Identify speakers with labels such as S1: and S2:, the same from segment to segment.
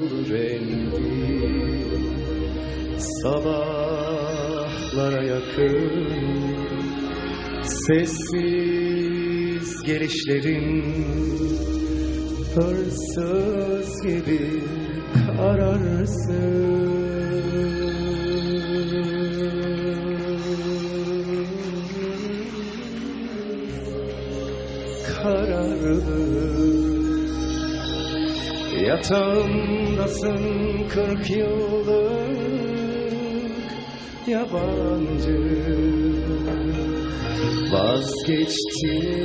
S1: rengi Sabahlara yakın Sessiz gelişlerin Hırsız gibi kararsın. Kararlı Yatağımdasın kırk yıllık yabancı. Vazgeçtim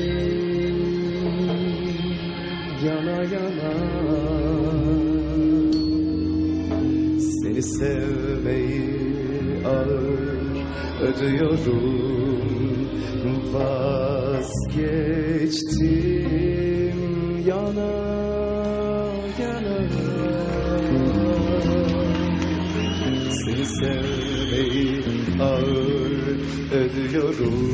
S1: yana yana. Seni sevmeyi ağır ödüyorum. Vazgeçtim yana Seni sevmeyi ağır ödüyorum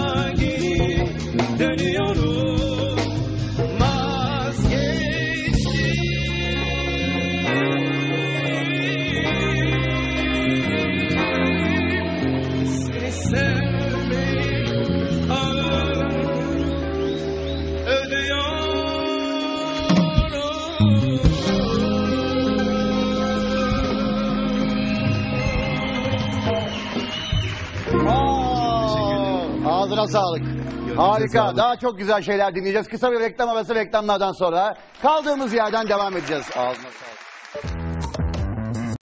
S2: ağzına sağlık. Harika. Daha çok güzel şeyler dinleyeceğiz. Kısa bir reklam arası reklamlardan sonra kaldığımız yerden devam edeceğiz. Ağzına sağlık.